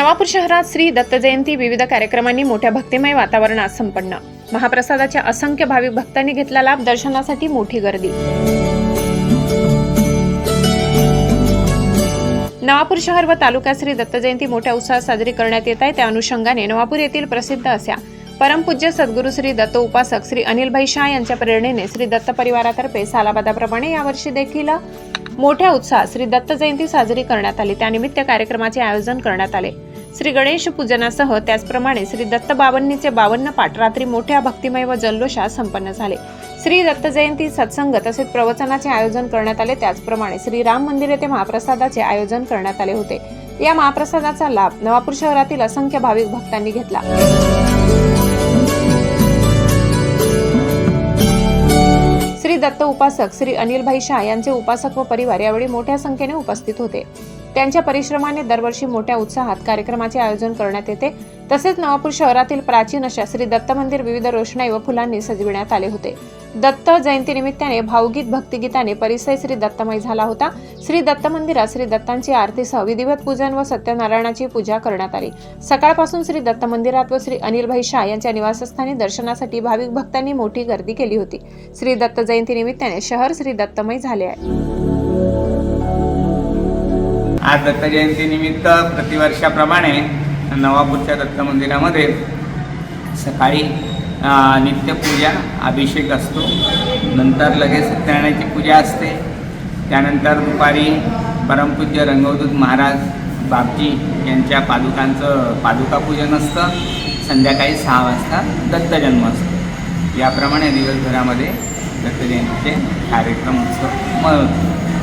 नवापूर शहरात श्री दत्त जयंती विविध कार्यक्रमांनी मोठ्या भक्तिमय वातावरणात संपन्न. महाप्रसादाच्या असंख्य भाविक भक्तांनी घेतला लाभ दर्शनासाठी मोठी गर्दी. नवापूर शहर व तालुक्यात श्री दत्त जयंती मोठ्या उत्साहात साजरी करण्यात येत आहे. त्या अनुषंगाने नवापूर येथील प्रसिद्ध अशा परमपूज्य सद्गुरू श्री दत्त उपासक श्री अनिलभाई शाह यांच्या प्रेरणेने श्री दत्त परिवारातर्फे सालाबादाप्रमाणे यावर्षी देखील मोठ्या उत्साहात श्री दत्त जयंती साजरी करण्यात आली. त्यानिमित्त कार्यक्रमाचे आयोजन करण्यात आले. श्री गणेश पूजनासह त्याचप्रमाणे श्री दत्त बावन्नीचे बावन्न पाठ रात्री मोठ्या भक्तिमय व जल्लोषात संपन्न झाले. श्री दत्त जयंती सत्संग तसेच प्रवचनाचे आयोजन करण्यात आले. त्याचप्रमाणे श्री राम मंदिर येथे महाप्रसादाचे आयोजन करण्यात आले होते. या महाप्रसादाचा लाभ नवापूर शहरातील असंख्य भाविक भक्तांनी घेतला. श्री दत्त उपासक श्री अनिलभाई शाह यांचे उपासक व परिवार यावेळी मोठ्या संख्येने उपस्थित होते. त्यांच्या परिश्रमाने दरवर्षी मोठ्या उत्साहात कार्यक्रमाचे आयोजन करण्यात येते. तसेच नवापूर शहरातील प्राचीन अशा श्री दत्त मंदिर विविध रोषणाई व फुलांनी सजविण्यात आले होते. दत्त जयंती निमित्ताने भावगीत भक्तिगीताने परिसर श्री दत्तमय झाला होता. श्री दत्त मंदिरात श्री दत्तांची आरतीसह विधिवत पूजन व सत्यनारायणाची पूजा करण्यात आली. सकाळपासून श्री दत्त मंदिरात व श्री अनिलभाई शाह यांच्या निवासस्थानी दर्शनासाठी भाविक भक्तांनी मोठी गर्दी केली होती. श्री दत्त जयंती निमित्ताने शहर श्री दत्तमय झाले आहे. आज दत्त जयंतीनिमित्त प्रतिवर्षाप्रमाणे नवापूरच्या दत्त मंदिरामध्ये सकाळी नित्यपूजा अभिषेक असतो. नंतर लगेच सत्यनारायणाची पूजा असते. त्यानंतर दुपारी परमपूज्य रंगवदूत महाराज बापजी यांच्या पादुकांचं पादुका पूजन असतं. संध्याकाळी सहा वाजता दत्तजन्म असतो. याप्रमाणे दिवसभरामध्ये दत्तजयंतीचे कार्यक्रम उत्सव मनवतो